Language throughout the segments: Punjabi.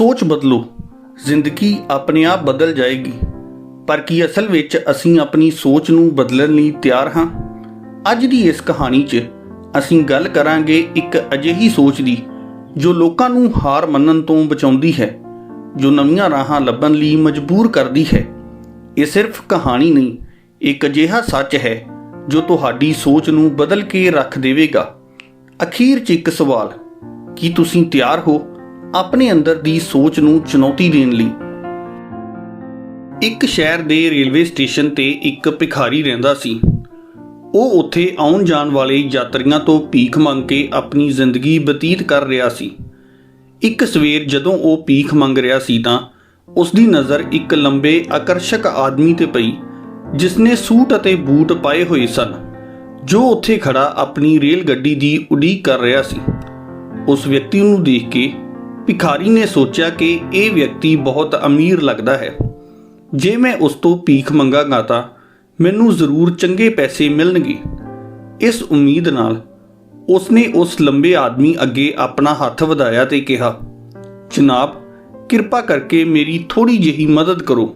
ਸੋਚ ਬਦਲੋ। ਜ਼ਿੰਦਗੀ ਆਪਣੇ ਆਪ ਬਦਲ ਜਾਏਗੀ। ਪਰ ਕੀ ਅਸਲ ਵਿੱਚ ਅਸੀਂ ਆਪਣੀ ਸੋਚ ਨੂੰ ਬਦਲਣ ਲਈ ਤਿਆਰ ਹਾਂ? ਅੱਜ ਦੀ ਇਸ ਕਹਾਣੀ 'ਚ ਅਸੀਂ ਗੱਲ ਕਰਾਂਗੇ ਇੱਕ ਅਜਿਹੀ ਸੋਚ ਦੀ, ਜੋ ਲੋਕਾਂ ਨੂੰ ਹਾਰ ਮੰਨਣ ਤੋਂ ਬਚਾਉਂਦੀ ਹੈ, ਜੋ ਨਵੀਆਂ ਰਾਹਾਂ ਲੱਭਣ ਲਈ ਮਜਬੂਰ ਕਰਦੀ ਹੈ। ਇਹ ਸਿਰਫ ਕਹਾਣੀ ਨਹੀਂ, ਇੱਕ ਅਜਿਹਾ ਸੱਚ ਹੈ, ਜੋ ਤੁਹਾਡੀ ਸੋਚ ਨੂੰ ਬਦਲ ਕੇ ਰੱਖ ਦੇਵੇਗਾ। ਅਖੀਰ 'ਚ ਇੱਕ ਸਵਾਲ, ਕੀ ਤੁਸੀਂ ਤਿਆਰ ਹੋ? ਆਪਣੇ ਅੰਦਰ ਦੀ ਸੋਚ ਨੂੰ ਚੁਣੌਤੀ ਦੇਣ ਲਈ। ਇੱਕ ਸ਼ਹਿਰ ਦੇ ਰੇਲਵੇ ਸਟੇਸ਼ਨ ਤੇ ਇੱਕ ਭਿਖਾਰੀ ਰਹਿੰਦਾ ਸੀ। ਉਹ ਉੱਥੇ ਆਉਣ ਜਾਣ ਵਾਲੇ ਯਾਤਰੀਆਂ ਤੋਂ ਭੀਖ ਮੰਗ ਕੇ ਆਪਣੀ ਜ਼ਿੰਦਗੀ ਬਤੀਤ ਕਰ ਰਿਹਾ ਸੀ। ਇੱਕ ਸਵੇਰ ਜਦੋਂ ਉਹ ਭੀਖ ਮੰਗ ਰਿਹਾ ਸੀ ਤਾਂ ਉਸ ਦੀ ਨਜ਼ਰ ਇੱਕ ਲੰਬੇ ਆਕਰਸ਼ਕ ਆਦਮੀ ਤੇ ਪਈ ਜਿਸ ਨੇ ਸੂਟ ਅਤੇ ਬੂਟ ਪਾਏ ਹੋਏ ਸਨ, ਜੋ ਉੱਥੇ ਖੜਾ ਆਪਣੀ ਰੇਲ ਗੱਡੀ ਦੀ ਉਡੀਕ ਕਰ ਰਿਹਾ ਸੀ। ਉਸ ਵਿਅਕਤੀ ਨੂੰ ਦੇਖ ਕੇ ਭਿਖਾਰੀ ਨੇ ਸੋਚਿਆ ਕਿ ਇਹ ਵਿਅਕਤੀ ਬਹੁਤ ਅਮੀਰ ਲੱਗਦਾ ਹੈ। ਜੇ ਮੈਂ ਉਸ ਤੋਂ ਭੀਖ ਮੰਗਾਂਗਾ ਤਾਂ ਮੈਨੂੰ ਜ਼ਰੂਰ ਚੰਗੇ ਪੈਸੇ ਮਿਲਣਗੇ। ਇਸ ਉਮੀਦ ਨਾਲ ਉਸਨੇ ਉਸ ਲੰਬੇ ਆਦਮੀ ਅੱਗੇ ਆਪਣਾ ਹੱਥ ਵਧਾਇਆ ਤੇ ਕਿਹਾ, ਜਨਾਬ, ਕਿਰਪਾ ਕਰਕੇ ਮੇਰੀ ਥੋੜੀ ਜਿਹੀ ਮਦਦ ਕਰੋ।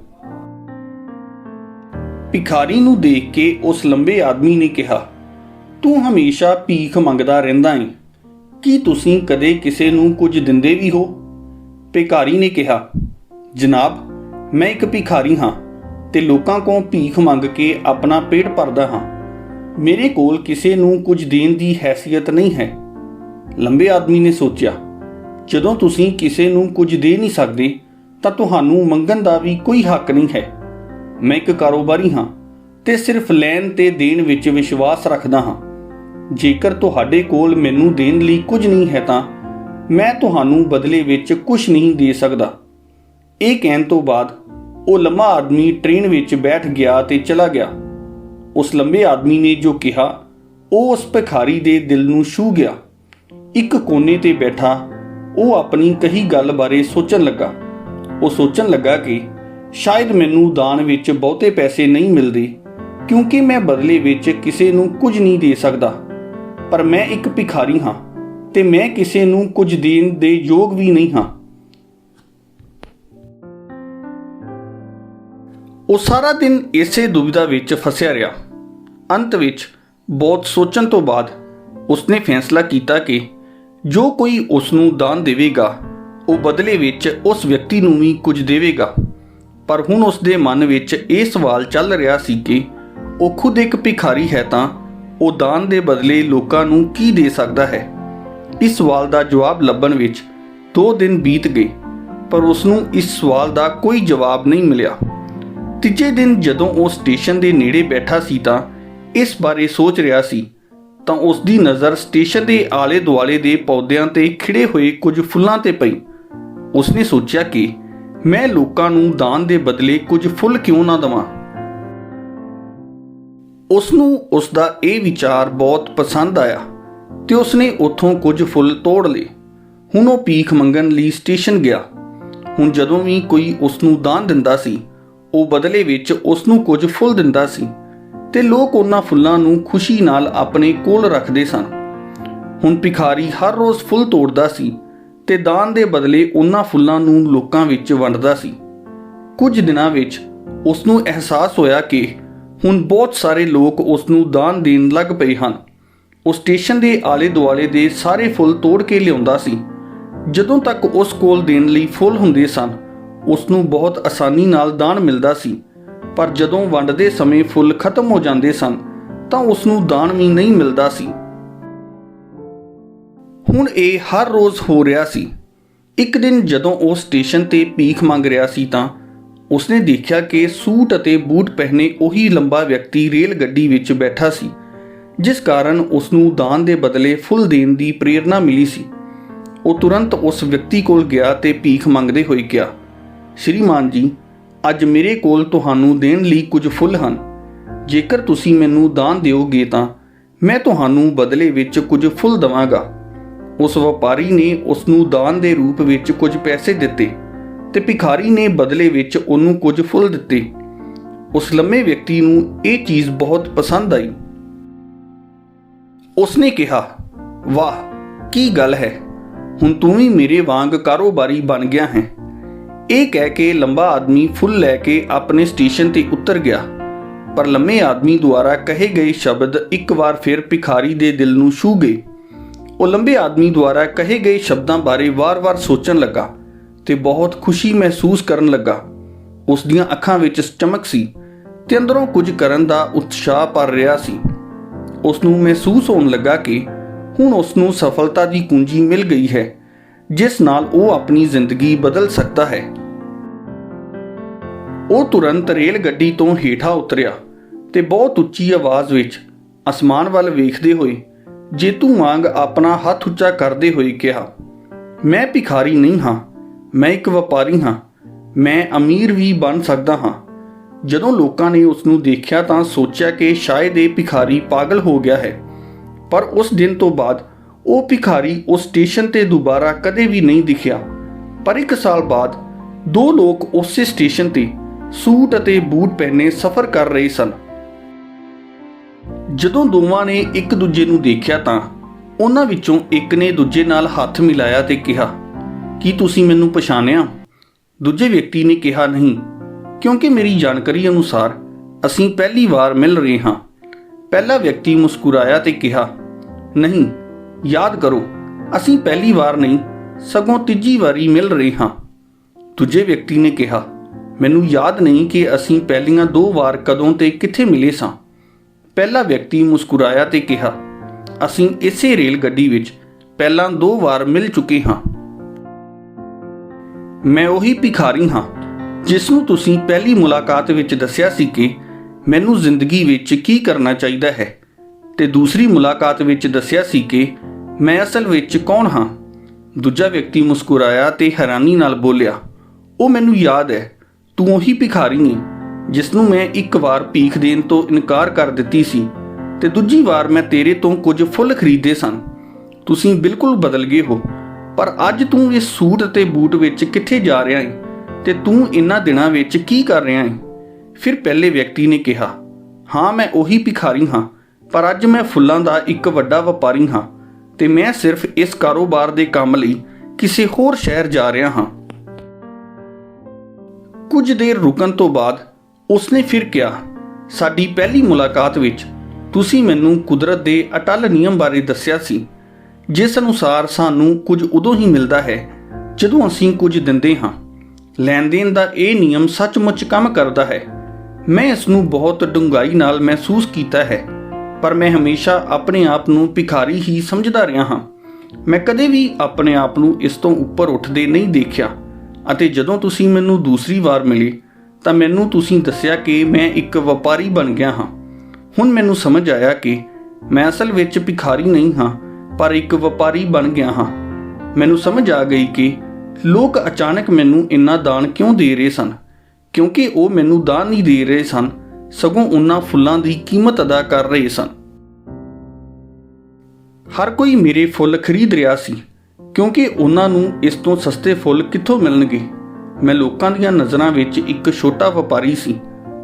ਭਿਖਾਰੀ ਨੂੰ ਦੇਖ ਕੇ ਉਸ ਲੰਬੇ ਆਦਮੀ ਨੇ ਕਿਹਾ, ਤੂੰ ਹਮੇਸ਼ਾ ਭੀਖ ਮੰਗਦਾ ਰਹਿੰਦਾ ਹੈ ਕੀ ਤੁਸੀਂ ਕਦੇ ਕਿਸੇ ਨੂੰ ਕੁਝ ਦਿੰਦੇ ਵੀ ਹੋ? ਭਿਖਾਰੀ ਨੇ ਕਿਹਾ, ਜਨਾਬ, ਮੈਂ ਇੱਕ ਭਿਖਾਰੀ ਹਾਂ ਤੇ ਲੋਕਾਂ ਕੋਲੋਂ ਭੀਖ ਮੰਗ ਕੇ ਆਪਣਾ ਪੇਟ ਭਰਦਾ ਹਾਂ। ਮੇਰੇ ਕੋਲ ਕਿਸੇ ਨੂੰ ਕੁਝ ਦੇਣ ਦੀ ਹੈਸੀਅਤ ਨਹੀਂ ਹੈ। ਲੰਬੇ ਆਦਮੀ ਨੇ ਸੋਚਿਆ, ਜਦੋਂ ਤੁਸੀਂ ਕਿਸੇ ਨੂੰ ਕੁਝ ਦੇ ਨਹੀਂ ਸਕਦੇ, ਤਾਂ ਤੁਹਾਨੂੰ ਮੰਗਣ ਦਾ ਵੀ ਕੋਈ ਹੱਕ ਨਹੀਂ ਹੈ। ਮੈਂ ਇੱਕ ਕਾਰੋਬਾਰੀ ਹਾਂ ਤੇ ਸਿਰਫ ਲੈਣ ਤੇ ਦੇਣ ਵਿੱਚ ਵਿਸ਼ਵਾਸ ਰੱਖਦਾ ਹਾਂ। ਜੇਕਰ ਤੁਹਾਡੇ ਕੋਲ ਮੈਨੂੰ ਦੇਣ ਲਈ ਕੁਝ ਨਹੀਂ ਹੈ ਤਾਂ ਮੈਂ ਤੁਹਾਨੂੰ ਬਦਲੇ ਵਿੱਚ ਕੁਝ ਨਹੀਂ ਦੇ ਸਕਦਾ। ਇਹ ਕਹਿਣ ਤੋਂ ਬਾਅਦ ਉਹ ਲੰਮਾ ਆਦਮੀ ਟ੍ਰੇਨ ਵਿੱਚ ਬੈਠ ਗਿਆ ਤੇ ਚਲਾ ਗਿਆ। ਉਸ ਲੰਬੇ ਆਦਮੀ ਨੇ ਜੋ ਕਿਹਾ, ਉਹ ਉਸ ਭਿਖਾਰੀ ਦੇ ਦਿਲ ਨੂੰ ਛੂ ਗਿਆ। ਇੱਕ ਕੋਨੇ ਤੇ ਬੈਠਾ ਉਹ ਆਪਣੀ ਕਹੀ ਗੱਲ ਬਾਰੇ ਸੋਚਣ ਲੱਗਾ। ਉਹ ਸੋਚਣ ਲੱਗਾ ਕਿ ਸ਼ਾਇਦ ਮੈਨੂੰ ਦਾਨ ਵਿੱਚ ਬਹੁਤੇ ਪੈਸੇ ਨਹੀਂ ਮਿਲਦੇ, ਕਿਉਂਕਿ ਮੈਂ ਬਦਲੇ ਵਿੱਚ ਕਿਸੇ ਨੂੰ ਕੁਝ ਨਹੀਂ ਦੇ ਸਕਦਾ। ਪਰ ਮੈਂ ਇੱਕ ਭਿਖਾਰੀ ਹਾਂ ਤੇ ਮੈਂ ਕਿਸੇ ਨੂੰ ਕੁਝ ਦੇਣ ਦੇ ਯੋਗ ਵੀ ਨਹੀਂ ਹਾਂ। ਉਹ ਸਾਰਾ ਦਿਨ ਇਸੇ ਦੁਵਿਧਾ ਵਿੱਚ ਫਸਿਆ ਰਿਹਾ। ਅੰਤ ਵਿੱਚ ਬਹੁਤ ਸੋਚਣ ਤੋਂ ਬਾਅਦ ਉਸਨੇ ਫੈਸਲਾ ਕੀਤਾ ਕਿ ਜੋ ਕੋਈ ਉਸ ਨੂੰ ਦਾਨ ਦੇਵੇਗਾ, ਉਹ ਬਦਲੇ ਵਿੱਚ ਉਸ ਵਿਅਕਤੀ ਨੂੰ ਵੀ ਕੁਝ ਦੇਵੇਗਾ। ਪਰ ਹੁਣ ਉਸ ਦੇ ਮਨ ਵਿੱਚ ਇਹ ਸਵਾਲ ਚੱਲ ਰਿਹਾ ਸੀ ਕਿ ਉਹ ਖੁਦ ਇੱਕ ਭਿਖਾਰੀ ਹੈ ਤਾਂ ਉਹ ਦਾਨ ਦੇ ਬਦਲੇ ਲੋਕਾਂ ਨੂੰ ਕੀ ਦੇ ਸਕਦਾ ਹੈ? ਇਸ ਸਵਾਲ ਦਾ ਜਵਾਬ ਲੱਭਣ ਵਿੱਚ 2 ਦਿਨ ਬੀਤ ਗਏ, ਪਰ ਉਸ ਨੂੰ ਇਸ ਸਵਾਲ ਦਾ ਕੋਈ ਜਵਾਬ ਨਹੀਂ ਮਿਲਿਆ। ਤੀਜੇ ਦਿਨ ਜਦੋਂ ਉਹ ਸਟੇਸ਼ਨ ਦੇ ਨੇੜੇ ਬੈਠਾ ਸੀ ਤਾਂ ਇਸ ਬਾਰੇ ਸੋਚ ਰਿਹਾ ਸੀ, ਤਾਂ ਉਸ ਦੀ ਨਜ਼ਰ ਸਟੇਸ਼ਨ ਦੇ ਆਲੇ ਦੁਆਲੇ ਦੇ ਪੌਦਿਆਂ ਤੇ ਖਿੜੇ ਹੋਏ ਕੁਝ ਫੁੱਲਾਂ ਤੇ ਪਈ। ਉਸਨੇ ਸੋਚਿਆ ਕਿ ਮੈਂ ਲੋਕਾਂ ਨੂੰ ਦਾਨ ਦੇ ਬਦਲੇ ਕੁਝ ਫੁੱਲ ਕਿਉਂ ਨਾ ਦਵਾਂ? ਉਸ ਨੂੰ ਉਸ ਦਾ ਇਹ ਵਿਚਾਰ ਬਹੁਤ ਪਸੰਦ ਆਇਆ ਤੇ ਉਸਨੇ ਉੱਥੋਂ ਕੁਝ ਫੁੱਲ ਤੋੜ ਲਏ। ਹੁਣ ਉਹ ਭੀਖ ਮੰਗਣ ਲਈ ਸਟੇਸ਼ਨ ਗਿਆ। ਹੁਣ ਜਦੋਂ ਵੀ ਕੋਈ ਉਸ ਨੂੰ ਦਾਨ ਦਿੰਦਾ ਸੀ, ਉਹ ਬਦਲੇ ਵਿੱਚ ਉਸ ਨੂੰ ਕੁਝ ਫੁੱਲ ਦਿੰਦਾ ਸੀ ਤੇ ਲੋਕ ਉਹਨਾਂ ਫੁੱਲਾਂ ਨੂੰ ਖੁਸ਼ੀ ਨਾਲ ਆਪਣੇ ਕੋਲ ਰੱਖਦੇ ਸਨ। ਹੁਣ ਭਿਖਾਰੀ ਹਰ ਰੋਜ਼ ਫੁੱਲ ਤੋੜਦਾ ਸੀ ਤੇ ਦਾਨ ਦੇ ਬਦਲੇ ਉਹਨਾਂ ਫੁੱਲਾਂ ਨੂੰ ਲੋਕਾਂ ਵਿੱਚ ਵੰਡਦਾ ਸੀ। ਕੁਝ ਦਿਨਾਂ ਵਿੱਚ ਉਸ ਨੂੰ ਅਹਿਸਾਸ ਹੋਇਆ ਕਿ ਹੁਣ ਬਹੁਤ ਸਾਰੇ ਲੋਕ ਉਸ ਨੂੰ ਦਾਨ ਦੇਣ ਲੱਗ ਪਏ ਹਨ। ਉਹ ਸਟੇਸ਼ਨ ਦੇ ਆਲੇ ਦੁਆਲੇ ਦੇ ਸਾਰੇ ਫੁੱਲ ਤੋੜ ਕੇ ਲਿਆਉਂਦਾ ਸੀ। ਜਦੋਂ ਤੱਕ ਉਸ ਕੋਲ ਦੇਣ ਲਈ ਫੁੱਲ ਹੁੰਦੇ ਸਨ ਉਸ ਨੂੰ ਬਹੁਤ ਆਸਾਨੀ ਨਾਲ ਦਾਨ ਮਿਲਦਾ ਸੀ। ਪਰ ਜਦੋਂ ਵੰਡਦੇ ਸਮੇਂ ਫੁੱਲ ਖਤਮ ਹੋ ਜਾਂਦੇ ਸਨ, ਤਾਂ ਉਸ ਨੂੰ ਦਾਨ ਵੀ ਨਹੀਂ ਮਿਲਦਾ ਸੀ। ਹੁਣ ਇਹ ਹਰ ਰੋਜ਼ ਹੋ ਰਿਹਾ ਸੀ। ਇੱਕ ਦਿਨ ਜਦੋਂ ਉਹ ਸਟੇਸ਼ਨ ਤੇ ਭੀਖ ਮੰਗ ਰਿਹਾ ਸੀ ਤਾਂ ਉਸਨੇ ਦੇਖਿਆ ਕਿ ਸੂਟ ਅਤੇ ਬੂਟ ਪਹਿਨੇ ਉਹੀ ਲੰਬਾ ਵਿਅਕਤੀ ਰੇਲ ਗੱਡੀ ਵਿੱਚ ਬੈਠਾ ਸੀ, ਜਿਸ ਕਾਰਨ ਉਸ ਨੂੰ ਦਾਨ ਦੇ ਬਦਲੇ ਫੁੱਲ ਦੇਣ ਦੀ ਪ੍ਰੇਰਣਾ ਮਿਲੀ ਸੀ। ਉਹ ਤੁਰੰਤ ਉਸ ਵਿਅਕਤੀ ਕੋਲ ਗਿਆ ਤੇ ਭੀਖ ਮੰਗਦੇ ਹੋਏ ਕਿਹਾ, ਸ਼੍ਰੀਮਾਨ ਜੀ, ਅੱਜ ਮੇਰੇ ਕੋਲ ਤੁਹਾਨੂੰ ਦੇਣ ਲਈ ਕੁਝ ਫੁੱਲ ਹਨ। ਜੇਕਰ ਤੁਸੀਂ ਮੈਨੂੰ ਦਾਨ ਦਿਓਗੇ ਤਾਂ ਮੈਂ ਤੁਹਾਨੂੰ ਬਦਲੇ ਵਿੱਚ ਕੁਝ ਫੁੱਲ ਦਵਾਂਗਾ। ਉਸ ਵਪਾਰੀ ਨੇ ਉਸ ਨੂੰ ਦਾਨ ਦੇ ਰੂਪ ਵਿੱਚ ਕੁਝ ਪੈਸੇ ਦਿੱਤੇ। ਤੇ ਭਿਖਾਰੀ ਨੇ ਬਦਲੇ ਵਿੱਚ ਉਹਨੂੰ ਕੁਝ ਫੁੱਲ ਦਿੱਤੇ। ਉਸ ਲੰਮੇ ਵਿਅਕਤੀ ਨੂੰ ਇਹ ਚੀਜ਼ ਬਹੁਤ ਪਸੰਦ ਆਈ। ਉਸਨੇ ਕਿਹਾ, ਵਾਹ, ਕੀ ਗੱਲ ਹੈ? ਹੁਣ ਤੂੰ ਵੀ ਮੇਰੇ ਵਾਂਗ ਕਾਰੋਬਾਰੀ ਬਣ ਗਿਆ ਹੈ। ਇਹ ਕਹਿ ਕੇ ਲੰਬਾ ਆਦਮੀ ਫੁੱਲ ਲੈ ਕੇ ਆਪਣੇ ਸਟੇਸ਼ਨ ਤੇ ਉਤਰ ਗਿਆ। ਪਰ ਲੰਮੇ ਆਦਮੀ ਦੁਆਰਾ ਕਹੇ ਗਏ ਸ਼ਬਦ ਇੱਕ ਵਾਰ ਫਿਰ ਭਿਖਾਰੀ ਦੇ ਦਿਲ ਨੂੰ ਛੂ ਗਏ। ਉਹ ਲੰਬੇ ਆਦਮੀ ਦੁਆਰਾ ਕਹੇ ਗਏ ਸ਼ਬਦਾਂ ਬਾਰੇ ਵਾਰ-ਵਾਰ ਸੋਚਣ ਲੱਗਾ। ਤੇ ਬਹੁਤ ਖੁਸ਼ੀ ਮਹਿਸੂਸ ਕਰਨ ਲੱਗਾ। ਉਸ ਦੀਆਂ ਅੱਖਾਂ ਵਿੱਚ ਚਮਕ ਸੀ ਤੇ ਅੰਦਰੋਂ ਕੁਝ ਕਰਨ ਦਾ ਉਤਸ਼ਾਹ ਭਰ ਰਿਹਾ ਸੀ। ਉਸ ਨੂੰ ਮਹਿਸੂਸ ਹੋਣ ਲੱਗਾ ਕਿ ਹੁਣ ਉਸ ਨੂੰ ਸਫਲਤਾ ਦੀ ਕੁੰਜੀ ਮਿਲ ਗਈ ਹੈ, ਜਿਸ ਨਾਲ ਉਹ ਆਪਣੀ ਜ਼ਿੰਦਗੀ ਬਦਲ ਸਕਦਾ ਹੈ। ਉਹ ਤੁਰੰਤ ਰੇਲ ਗੱਡੀ ਤੋਂ ਹੇਠਾਂ ਉਤਰਿਆ ਤੇ ਬਹੁਤ ਉੱਚੀ ਆਵਾਜ਼ ਵਿੱਚ ਅਸਮਾਨ ਵੱਲ ਵੇਖਦੇ ਹੋਏ ਜੇਤੂ ਵਾਂਗ ਆਪਣਾ ਹੱਥ ਉੱਚਾ ਕਰਦੇ ਹੋਏ ਕਿਹਾ, ਮੈਂ ਭਿਖਾਰੀ ਨਹੀਂ ਹਾਂ ਮੈਂ ਇੱਕ ਵਪਾਰੀ ਹਾਂ। ਮੈਂ ਅਮੀਰ ਵੀ ਬਣ ਸਕਦਾ ਹਾਂ। ਜਦੋਂ ਲੋਕਾਂ ਨੇ ਉਸ ਨੂੰ ਦੇਖਿਆ ਤਾਂ ਸੋਚਿਆ ਕਿ ਸ਼ਾਇਦ ਇਹ ਭਿਖਾਰੀ ਪਾਗਲ ਹੋ ਗਿਆ ਹੈ। ਪਰ ਉਸ ਦਿਨ ਤੋਂ ਬਾਅਦ ਉਹ ਭਿਖਾਰੀ ਉਸ ਸਟੇਸ਼ਨ ਤੇ ਦੁਬਾਰਾ ਕਦੇ ਵੀ ਨਹੀਂ ਦਿਖਿਆ। ਪਰ ਇੱਕ ਸਾਲ ਬਾਅਦ ਦੋ ਲੋਕ ਉਸੇ ਸਟੇਸ਼ਨ ਤੇ ਸੂਟ ਅਤੇ ਬੂਟ ਪਹਿਨੇ ਸਫ਼ਰ ਕਰ ਰਹੇ ਸਨ। ਜਦੋਂ ਦੋਵਾਂ ਨੇ ਇੱਕ ਦੂਜੇ ਨੂੰ ਦੇਖਿਆ ਤਾਂ ਉਹਨਾਂ ਵਿੱਚੋਂ ਇੱਕ ਨੇ ਦੂਜੇ ਨਾਲ ਹੱਥ ਮਿਲਾਇਆ ਤੇ ਕਿਹਾ ਕੀ ਤੁਸੀਂ ਮੈਨੂੰ ਪਛਾਣਿਆ? ਦੂਜੇ ਵਿਅਕਤੀ ਨੇ ਕਿਹਾ, ਨਹੀਂ, ਕਿਉਂਕਿ ਮੇਰੀ ਜਾਣਕਾਰੀ ਅਨੁਸਾਰ ਅਸੀਂ ਪਹਿਲੀ ਵਾਰ ਮਿਲ ਰਹੇ ਹਾਂ। ਪਹਿਲਾ ਵਿਅਕਤੀ ਮੁਸਕਰਾਇਆ ਤੇ ਕਿਹਾ, ਨਹੀਂ, ਯਾਦ ਕਰੋ, ਅਸੀਂ ਪਹਿਲੀ ਵਾਰ ਨਹੀਂ, ਸਗੋਂ ਤੀਜੀ ਵਾਰੀ ਮਿਲ ਰਹੇ ਹਾਂ। ਦੂਜੇ ਵਿਅਕਤੀ ਨੇ ਕਿਹਾ, ਮੈਨੂੰ ਯਾਦ ਨਹੀਂ ਕਿ ਅਸੀਂ ਪਹਿਲੀਆਂ ਦੋ ਵਾਰ ਕਦੋਂ ਤੇ ਕਿੱਥੇ ਮਿਲੇ ਸਾਂ। ਪਹਿਲਾ ਵਿਅਕਤੀ ਮੁਸਕਰਾਇਆ ਤੇ ਕਿਹਾ, ਅਸੀਂ ਇਸੇ ਰੇਲ ਗੱਡੀ ਵਿੱਚ ਪਹਿਲਾਂ ਦੋ ਵਾਰ ਮਿਲ ਚੁੱਕੇ ਹਾਂ। ਮੈਂ ਉਹੀ ਭਿਖਾਰੀ ਹਾਂ, ਜਿਸ ਨੂੰ ਤੁਸੀਂ ਪਹਿਲੀ ਮੁਲਾਕਾਤ ਵਿੱਚ ਦੱਸਿਆ ਸੀ ਕਿ ਮੈਨੂੰ ਜ਼ਿੰਦਗੀ ਵਿੱਚ ਕੀ ਕਰਨਾ ਚਾਹੀਦਾ ਹੈ ਤੇ ਦੂਸਰੀ ਮੁਲਾਕਾਤ ਵਿੱਚ ਦੱਸਿਆ ਸੀ ਕਿ ਮੈਂ ਅਸਲ ਵਿੱਚ ਕੌਣ ਹਾਂ। ਦੂਜਾ ਵਿਅਕਤੀ ਮੁਸਕਰਾਇਆ ਤੇ ਹੈਰਾਨੀ ਨਾਲ ਬੋਲਿਆ, ਉਹ ਮੈਨੂੰ ਯਾਦ ਹੈ, ਤੂੰ ਉਹੀ ਭਿਖਾਰੀ ਹੈ ਜਿਸ ਨੂੰ ਮੈਂ ਇੱਕ ਵਾਰ ਭੀਖ ਦੇਣ ਤੋਂ ਇਨਕਾਰ ਕਰ ਦਿੱਤੀ ਸੀ ਤੇ ਦੂਜੀ ਵਾਰ ਮੈਂ ਤੇਰੇ ਤੋਂ ਕੁਝ ਫੁੱਲ ਖਰੀਦੇ ਸਨ। ਤੁਸੀਂ ਬਿਲਕੁਲ ਬਦਲ ਗਏ ਹੋ ਪਰ ਅੱਜ ਤੂੰ ਇਸ ਸੂਟ ਅਤੇ ਬੂਟ ਵਿੱਚ ਕਿੱਥੇ ਜਾ ਰਿਹਾ ਹੈ ਤੇ ਤੂੰ ਇਨ੍ਹਾਂ ਦਿਨਾਂ ਵਿੱਚ ਕੀ ਕਰ ਰਿਹਾ ਹੈ ਫਿਰ ਪਹਿਲੇ ਵਿਅਕਤੀ ਨੇ ਕਿਹਾ, ਹਾਂ, ਮੈਂ ਉਹੀ ਭਿਖਾਰੀ ਹਾਂ, ਪਰ ਅੱਜ ਮੈਂ ਫੁੱਲਾਂ ਦਾ ਇੱਕ ਵੱਡਾ ਵਪਾਰੀ ਹਾਂ ਤੇ ਮੈਂ ਸਿਰਫ ਇਸ ਕਾਰੋਬਾਰ ਦੇ ਕੰਮ ਲਈ ਕਿਸੇ ਹੋਰ ਸ਼ਹਿਰ ਜਾ ਰਿਹਾ ਹਾਂ। ਕੁਝ ਦੇਰ ਰੁਕਣ ਤੋਂ ਬਾਅਦ ਉਸਨੇ ਫਿਰ ਕਿਹਾ, ਸਾਡੀ ਪਹਿਲੀ ਮੁਲਾਕਾਤ ਵਿੱਚ ਤੁਸੀਂ ਮੈਨੂੰ ਕੁਦਰਤ ਦੇ ਅਟਲ ਨਿਯਮ ਬਾਰੇ ਦੱਸਿਆ ਸੀ ਜਿਸ ਅਨੁਸਾਰ ਸਾਨੂੰ ਕੁਝ ਉਦੋਂ ਹੀ ਮਿਲਦਾ ਹੈ ਜਦੋਂ ਅਸੀਂ ਕੁਝ ਦਿੰਦੇ ਹਾਂ। ਲੈਣ ਦੇਣ ਦਾ ਇਹ ਨਿਯਮ ਸੱਚਮੁੱਚ ਕੰਮ ਕਰਦਾ ਹੈ। ਮੈਂ ਇਸ ਨੂੰ ਬਹੁਤ ਡੂੰਘਾਈ ਨਾਲ ਮਹਿਸੂਸ ਕੀਤਾ ਹੈ, ਪਰ ਮੈਂ ਹਮੇਸ਼ਾ ਆਪਣੇ ਆਪ ਨੂੰ ਭਿਖਾਰੀ ਹੀ ਸਮਝਦਾ ਰਿਹਾ ਹਾਂ। ਮੈਂ ਕਦੇ ਵੀ ਆਪਣੇ ਆਪ ਨੂੰ ਇਸ ਤੋਂ ਉੱਪਰ ਉੱਠਦੇ ਨਹੀਂ ਦੇਖਿਆ ਅਤੇ ਜਦੋਂ ਤੁਸੀਂ ਮੈਨੂੰ ਦੂਸਰੀ ਵਾਰ ਮਿਲੇ, ਤਾਂ ਮੈਨੂੰ ਤੁਸੀਂ ਦੱਸਿਆ ਕਿ ਮੈਂ ਇੱਕ ਵਪਾਰੀ ਬਣ ਗਿਆ ਹਾਂ। ਹੁਣ ਮੈਨੂੰ ਸਮਝ ਆਇਆ ਕਿ ਮੈਂ ਅਸਲ ਵਿੱਚ ਭਿਖਾਰੀ ਨਹੀਂ ਹਾਂ ਪਰ ਇੱਕ ਵਪਾਰੀ ਬਣ ਗਿਆ ਹਾਂ। ਮੈਨੂੰ ਸਮਝ ਆ ਗਈ ਕਿ ਲੋਕ ਅਚਾਨਕ ਮੈਨੂੰ ਇੰਨਾ ਦਾਨ ਕਿਉਂ ਦੇ ਰਹੇ ਸਨ? ਕਿਉਂਕਿ ਉਹ ਮੈਨੂੰ ਦਾਨ ਨਹੀਂ ਦੇ ਰਹੇ ਸਨ, ਸਗੋਂ ਉਹਨਾਂ ਫੁੱਲਾਂ ਦੀ ਕੀਮਤ ਅਦਾ ਕਰ ਰਹੇ ਸਨ। ਹਰ ਕੋਈ ਮੇਰੇ ਫੁੱਲ ਖਰੀਦ ਰਿਹਾ ਸੀ, ਕਿਉਂਕਿ ਉਹਨਾਂ ਨੂੰ ਇਸ ਤੋਂ ਸਸਤੇ ਫੁੱਲ ਕਿੱਥੋਂ ਮਿਲਣਗੇ? ਮੈਂ ਲੋਕਾਂ ਦੀਆਂ ਨਜ਼ਰਾਂ ਵਿੱਚ ਇੱਕ ਛੋਟਾ ਵਪਾਰੀ ਸੀ,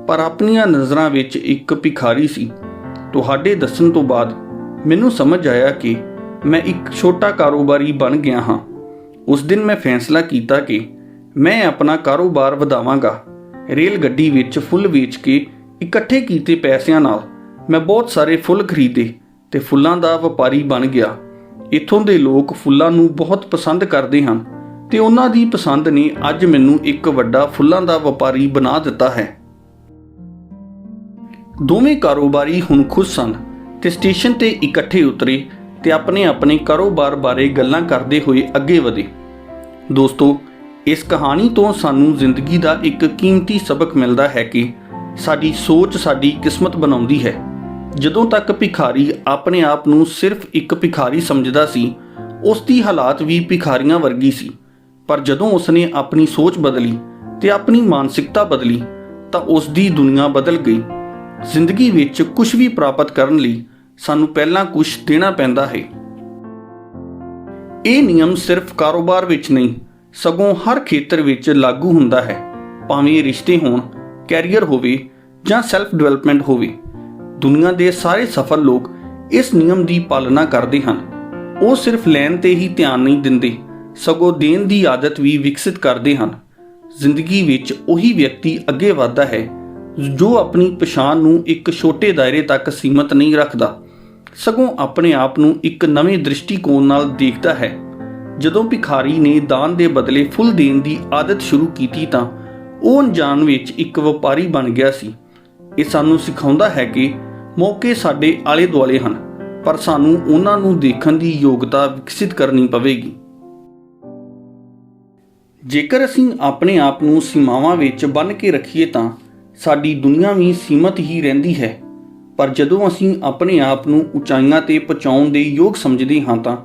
ਪਰ ਆਪਣੀਆਂ ਨਜ਼ਰਾਂ ਵਿੱਚ ਇੱਕ ਭਿਖਾਰੀ ਸੀ। ਤੁਹਾਡੇ ਦੱਸਣ ਤੋਂ ਬਾਅਦ ਮੈਨੂੰ ਸਮਝ ਆਇਆ ਕਿ ਮੈਂ ਇੱਕ ਛੋਟਾ ਕਾਰੋਬਾਰੀ ਬਣ ਗਿਆ ਹਾਂ। ਉਸ ਦਿਨ ਮੈਂ ਫੈਸਲਾ ਕੀਤਾ ਕਿ ਮੈਂ ਆਪਣਾ ਕਾਰੋਬਾਰ ਵਧਾਵਾਂਗਾ। ਰੇਲ ਗੱਡੀ ਵਿੱਚ ਫੁੱਲ ਵੇਚ ਕੇ ਇਕੱਠੇ ਕੀਤੇ ਪੈਸਿਆਂ ਨਾਲ ਮੈਂ ਬਹੁਤ ਸਾਰੇ ਫੁੱਲ ਖਰੀਦੇ ਤੇ ਫੁੱਲਾਂ ਦਾ ਵਪਾਰੀ ਬਣ ਗਿਆ। ਇੱਥੋਂ ਦੇ ਲੋਕ ਫੁੱਲਾਂ ਨੂੰ ਬਹੁਤ ਪਸੰਦ ਕਰਦੇ ਹਨ ਤੇ ਉਹਨਾਂ ਦੀ ਪਸੰਦ ਨੇ ਅੱਜ ਮੈਨੂੰ ਇੱਕ ਵੱਡਾ ਫੁੱਲਾਂ ਦਾ ਵਪਾਰੀ ਬਣਾ ਦਿੱਤਾ ਹੈ। ਦੋਵੇਂ ਕਾਰੋਬਾਰੀ ਹੁਣ ਖੁਸ਼ ਸਨ ਤੇ ਸਟੇਸ਼ਨ ਤੇ ਇਕੱਠੇ ਉਤਰੇ ਤੇ ਆਪਣੇ ਆਪਣੇ ਕਾਰੋਬਾਰ ਬਾਰੇ ਗੱਲਾਂ ਕਰਦੇ ਹੋਏ ਅੱਗੇ ਵਧੇ। ਦੋਸਤੋ, ਇਸ ਕਹਾਣੀ ਤੋਂ ਸਾਨੂੰ ਜ਼ਿੰਦਗੀ ਦਾ ਇੱਕ ਕੀਮਤੀ ਸਬਕ ਮਿਲਦਾ ਹੈ ਕਿ ਸਾਡੀ ਸੋਚ ਸਾਡੀ ਕਿਸਮਤ ਬਣਾਉਂਦੀ ਹੈ। ਜਦੋਂ ਤੱਕ ਭਿਖਾਰੀ ਆਪਣੇ ਆਪ ਨੂੰ ਸਿਰਫ ਇੱਕ ਭਿਖਾਰੀ ਸਮਝਦਾ ਸੀ ਉਸ ਦੀ ਹਾਲਾਤ ਵੀ ਭਿਖਾਰੀਆਂ ਵਰਗੀ ਸੀ। ਪਰ ਜਦੋਂ ਉਸਨੇ ਆਪਣੀ ਸੋਚ ਬਦਲੀ ਤੇ ਆਪਣੀ ਮਾਨਸਿਕਤਾ ਬਦਲੀ, ਤਾਂ ਉਸ ਦੀ ਦੁਨੀਆ ਬਦਲ ਗਈ। ਜ਼ਿੰਦਗੀ ਵਿੱਚ ਕੁਝ ਵੀ ਪ੍ਰਾਪਤ ਕਰਨ ਲਈ ਸਾਨੂੰ ਪਹਿਲਾਂ ਕੁਝ ਦੇਣਾ ਪੈਂਦਾ ਹੈ। ਇਹ ਨਿਯਮ ਸਿਰਫ ਕਾਰੋਬਾਰ ਵਿੱਚ ਨਹੀਂ, ਸਗੋਂ ਹਰ ਖੇਤਰ ਵਿੱਚ ਲਾਗੂ ਹੁੰਦਾ ਹੈ। ਭਾਵੇਂ ਰਿਸ਼ਤੇ ਹੋਣ, ਕੈਰੀਅਰ ਹੋਵੇ ਜਾਂ ਸੈਲਫ ਡਿਵੈਲਪਮੈਂਟ ਹੋਵੇ, ਦੁਨੀਆ ਦੇ ਸਾਰੇ ਸਫਲ ਲੋਕ ਇਸ ਨਿਯਮ ਦੀ ਪਾਲਣਾ ਕਰਦੇ ਹਨ। ਉਹ ਸਿਰਫ ਲੈਣ ਤੇ ਹੀ ਧਿਆਨ ਨਹੀਂ ਦਿੰਦੇ, ਸਗੋਂ ਦੇਣ ਦੀ ਆਦਤ ਵੀ ਵਿਕਸਿਤ ਕਰਦੇ ਹਨ। ਜ਼ਿੰਦਗੀ ਵਿੱਚ ਉਹੀ ਵਿਅਕਤੀ ਅੱਗੇ ਵਧਦਾ ਹੈ, ਜੋ ਆਪਣੀ ਪਛਾਣ ਨੂੰ ਇੱਕ ਛੋਟੇ ਦਾਇਰੇ ਤੱਕ ਸੀਮਤ ਨਹੀਂ ਰੱਖਦਾ। ਸਗੋਂ ਆਪਣੇ ਆਪ ਨੂੰ ਇੱਕ ਨਵੇਂ ਦ੍ਰਿਸ਼ਟੀਕੋਣ ਨਾਲ ਦੇਖਦਾ ਹੈ। ਜਦੋਂ ਭਿਖਾਰੀ ਨੇ ਦਾਨ ਦੇ ਬਦਲੇ ਫੁੱਲ ਦੇਣ ਦੀ ਆਦਤ ਸ਼ੁਰੂ ਕੀਤੀ ਤਾਂ ਉਹ ਅਣਜਾਣ ਵਿੱਚ ਇੱਕ ਵਪਾਰੀ ਬਣ ਗਿਆ ਸੀ। ਇਹ ਸਾਨੂੰ ਸਿਖਾਉਂਦਾ ਹੈ ਕਿ ਮੌਕੇ ਸਾਡੇ ਆਲੇ ਦੁਆਲੇ ਹਨ, ਪਰ ਸਾਨੂੰ ਉਹਨਾਂ ਨੂੰ ਦੇਖਣ ਦੀ ਯੋਗਤਾ ਵਿਕਸਿਤ ਕਰਨੀ ਪਵੇਗੀ। ਜੇਕਰ ਅਸੀਂ ਆਪਣੇ ਆਪ ਨੂੰ ਸੀਮਾਵਾਂ ਵਿੱਚ ਬੰਨ੍ਹ ਕੇ ਰੱਖੀਏ ਤਾਂ ਸਾਡੀ ਦੁਨੀਆ ਵੀ ਸੀਮਤ ਹੀ ਰਹਿੰਦੀ ਹੈ। ਪਰ ਜਦੋਂ ਅਸੀਂ ਆਪਣੇ ਆਪ ਨੂੰ ਉਚਾਈਆਂ ਤੇ ਪਹੁੰਚਾਉਣ ਦੇ ਯੋਗ ਸਮਝਦੇ ਹਾਂ ਤਾਂ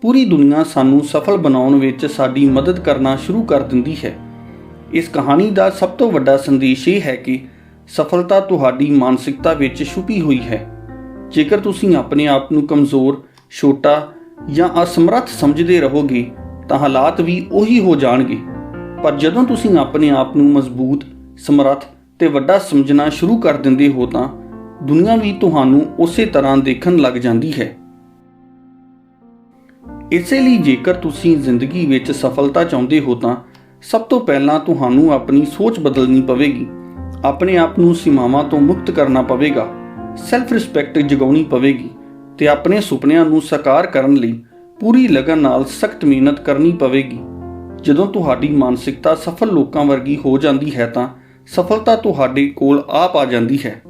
ਪੂਰੀ ਦੁਨੀਆ ਸਾਨੂੰ ਸਫਲ ਬਣਾਉਣ ਵਿੱਚ ਸਾਡੀ ਮਦਦ ਕਰਨਾ ਸ਼ੁਰੂ ਕਰ ਦਿੰਦੀ ਹੈ। ਇਸ ਕਹਾਣੀ ਦਾ ਸਭ ਤੋਂ ਵੱਡਾ ਸੰਦੇਸ਼ ਇਹ ਹੈ ਕਿ ਸਫਲਤਾ ਤੁਹਾਡੀ ਮਾਨਸਿਕਤਾ ਵਿੱਚ ਛੁਪੀ ਹੋਈ ਹੈ। ਜੇਕਰ ਤੁਸੀਂ ਆਪਣੇ ਆਪ ਨੂੰ ਕਮਜ਼ੋਰ, ਛੋਟਾ ਜਾਂ ਅਸਮਰੱਥ ਸਮਝਦੇ ਰਹੋਗੇ, ਤਾਂ ਹਾਲਾਤ ਵੀ ਉਹੀ ਹੋ ਜਾਣਗੇ। ਪਰ ਜਦੋਂ ਤੁਸੀਂ ਆਪਣੇ ਆਪ ਨੂੰ ਮਜ਼ਬੂਤ, ਸਮਰੱਥ ਤੇ ਵੱਡਾ ਸਮਝਣਾ ਸ਼ੁਰੂ ਕਰ ਦਿੰਦੇ ਹੋ ਤਾਂ ਦੁਨੀਆ ਵੀ ਤੁਹਾਨੂੰ ਉਸੇ ਤਰ੍ਹਾਂ ਦੇਖਣ ਲੱਗ ਜਾਂਦੀ ਹੈ। ਇਸੇ ਲਈ ਜੇਕਰ ਤੁਸੀਂ ਜ਼ਿੰਦਗੀ ਵਿੱਚ ਸਫਲਤਾ ਚਾਹੁੰਦੇ ਹੋ ਤਾਂ ਸਭ ਤੋਂ ਪਹਿਲਾਂ ਤੁਹਾਨੂੰ ਆਪਣੀ ਸੋਚ ਬਦਲਣੀ ਪਵੇਗੀ। ਆਪਣੇ ਆਪ ਨੂੰ ਸੀਮਾਵਾਂ ਤੋਂ ਮੁਕਤ ਕਰਨਾ ਪਵੇਗਾ ਸੈਲਫ ਰਿਸਪੈਕਟ ਜਗਾਉਣੀ ਪਵੇਗੀ ਤੇ ਆਪਣੇ ਸੁਪਨਿਆਂ ਨੂੰ ਸਾਕਾਰ ਕਰਨ ਲਈ ਪੂਰੀ ਲਗਨ ਨਾਲ ਸਖਤ ਮਿਹਨਤ ਕਰਨੀ ਪਵੇਗੀ। ਜਦੋਂ ਤੁਹਾਡੀ ਮਾਨਸਿਕਤਾ ਸਫਲ ਲੋਕਾਂ ਵਰਗੀ ਹੋ ਜਾਂਦੀ ਹੈ ਤਾਂ ਸਫਲਤਾ ਤੁਹਾਡੇ ਕੋਲ ਆਪ ਆ ਜਾਂਦੀ ਹੈ।